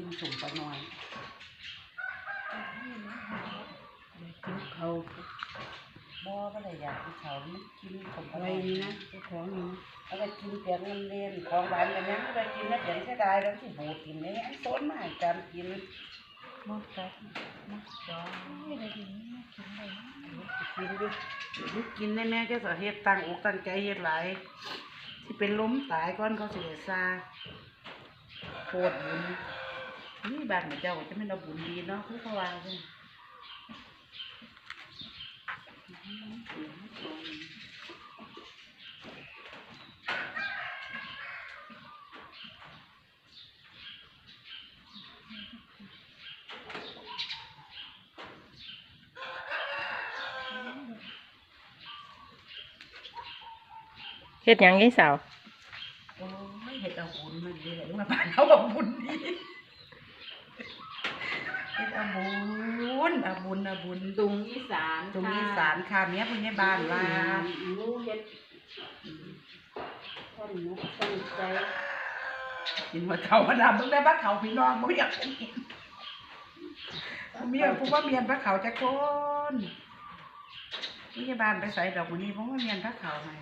กินสมปลาน้อยกินเขาบ่ก็เลยอยากกินเขามันกินสมปลาอะไรน้อยนี่นะเจ้าของนี่นะแล้วก็กินเปียกเงินเรียนของหวานกันยังไม่ได้กินนะเปียกเสียดายแล้วที่บูดกินเนี่ยอันต้นมาให้การกินมดกัดมดจอไม่ได้กินไม่กินเลยกินดิลูกกินแน่ๆจะสะเฮ็ดตั้งอกตั้งใจเฮ็ดหลายที่เป็นล้มตายก่อนเขาสิได้ซาโคตรบุญ นี่บางเจ้าจะไม่เอาบุญดีเนาะคือเขาวาจังเฮ็ดหยังยายสาว โอ้ยเฮ็ดเอาบุญมันดีเลยว่าบ้านเขาเอาบุญดี เฮ็ดเอาบุญเอาบุญเอาบุญตุงอีสานตรงนี้สารค่ะเมียผู้ใหญ่บ้านว่ารู้เฮ็ดท่านมุกตั้งใจกินว่าเขามาดำมึงได้บ้านเขาพี่น้องบ่อยากกินเมียผู้ว่าเมียนพระเขาจะคนผู้ใหญ่บ้านไปใส่ดอกมื้อนี้ผมว่าเมียนพระเขาให้